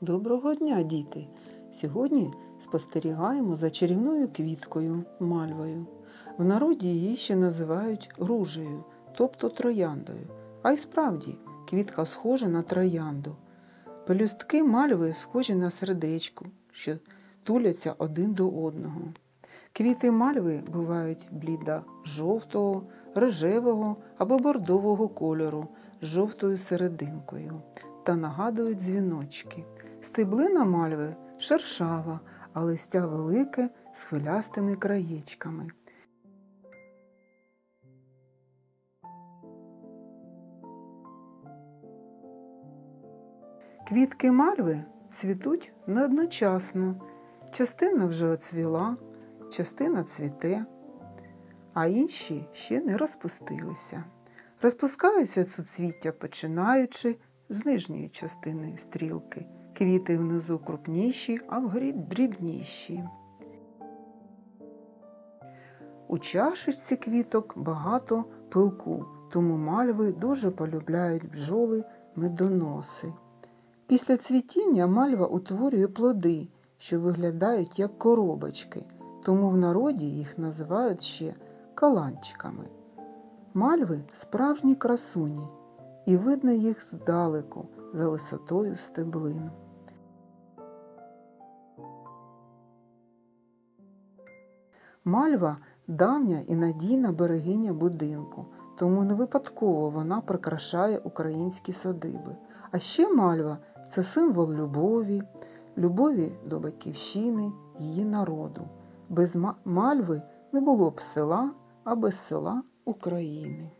Доброго дня, діти! Сьогодні спостерігаємо за чарівною квіткою мальвою. В народі її ще називають ружею, тобто трояндою. А й справді квітка схожа на троянду. Пелюстки мальви схожі на сердечко, що туляться один до одного. Квіти мальви бувають бліда жовтого, рожевого або бордового кольору з жовтою серединкою та нагадують дзвіночки. Стеблина мальви шершава, а листя велике з хвилястими краєчками. Квітки мальви цвітуть не одночасно. Частина вже оцвіла, частина цвіте, а інші ще не розпустилися. Розпускаються суцвіття, починаючи з нижньої частини стрілки. Квіти внизу крупніші, а вгорі дрібніші. У чашечці квіток багато пилку, тому мальви дуже полюбляють бджоли медоноси. Після цвітіння мальва утворює плоди, що виглядають як коробочки, тому в народі їх називають ще каланчиками. Мальви справжні красуні, і видно їх здалеку за висотою стеблин. Мальва давня і надійна берегиня будинку, тому не випадково вона прикрашає українські садиби. А ще мальва це символ любові, любові до батьківщини, її народу. Без мальви не було б села, а без села України.